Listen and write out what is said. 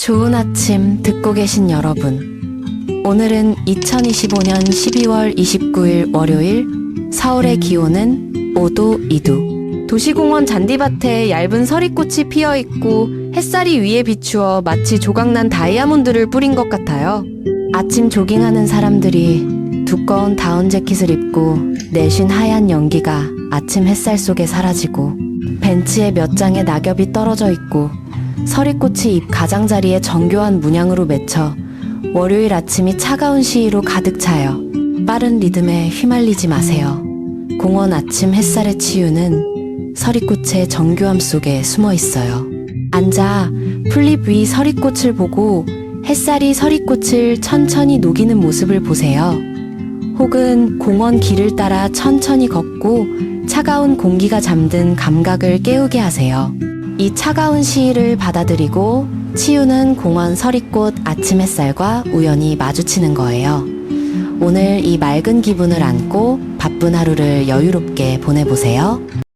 좋은 아침 듣고 계신 여러분. 오늘은 2025년 12월 29일 월요일 서울의 기온은 5도 2도. 도시공원 잔디밭에 얇은 서리꽃이 피어 있고 햇살이 위에 비추어 마치 조각난 다이아몬드를 뿌린 것 같아요. 아침 조깅하는 사람들이 두꺼운 다운 재킷을 입고 내쉰 하얀 연기가 아침 햇살 속에 사라지고 벤치에 몇 장의 낙엽이 떨어져 있고 서리꽃이 잎 가장자리에 정교한 문양으로 맺혀 월요일 아침이 차가운 시위로 가득 차요. 빠른 리듬에 휘말리지 마세요. 공원 아침 햇살의 치유는 서리꽃의 정교함 속에 숨어 있어요. 앉아 풀잎 위 서리꽃을 보고 햇살이 서리꽃을 천천히 녹이는 모습을 보세요. 혹은 공원 길을 따라 천천히 걷고 차가운 공기가 잠든 감각을 깨우게 하세요. 이 차가운 시위를 받아들이고 치유는 공원 서리꽃 아침 햇살과 우연히 마주치는 거예요. 오늘 이 맑은 기분을 안고 바쁜 하루를 여유롭게 보내보세요.